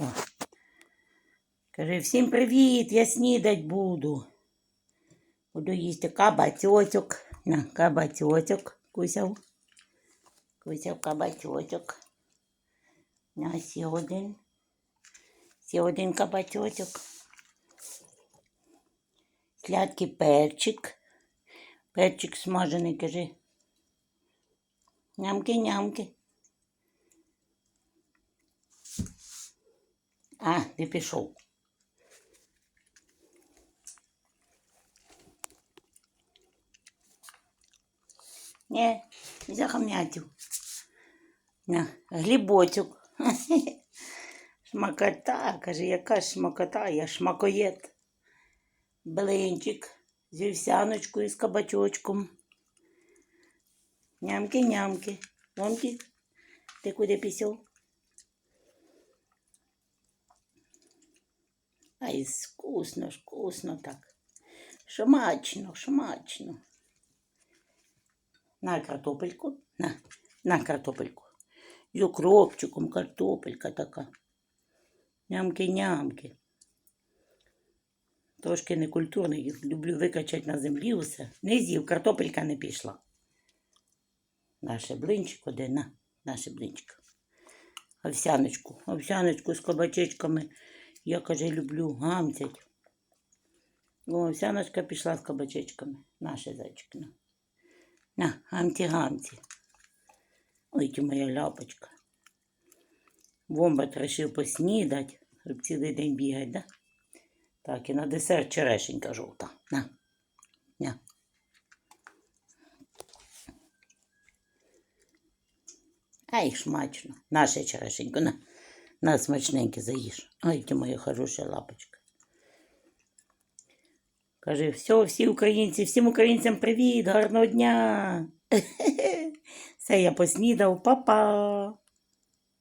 О. Каже, всім привіт, я снідать буду. Буду їсти кабацьочок. На, кабацьочок кусяв. Кусяв кабацьочок. На, ще один. Ще один кабачочок. Сладкий перчик. Перчик смажений, кажи. Нямки-нямки. А, не пішов. Не, захам'ятів. На, глібочок. Шмакота, каже, яка ж смакота, я шмакоєд. Блинчик з вівсяночкою, з кабачочком. Нямки-нямки. Ломки, ти куди пішов? Ай, вкусно, вкусно так. Шмачно, шмачно. На картопельку, на, на картопельку. З укропчиком картопелька така. Нямки-нямки. Трошки некультурний, люблю викачати на землі усе. Не з'їв, картопелька не пішла. Наше блинчик один, на, наше блинчик. Овсяночку, овсяночку з кабачечками. Я, каже, люблю гамцять. О, овсяночка пішла з кабачечками. Наше зайчик. На, на гамці-гамці. Ой, ти моя ляпочка. Вомбат решив поснідати, щоб цілий день бігати, да? Так, і на десерт черешенька жовта. На. На. Ай, смачно. Наше черешенько. На, на смачненьке заїж. Ай, ти моя хороша лапочка. Каже, все, всі українці, всім українцям привіт, гарного дня. Все, я поснідав, па-па.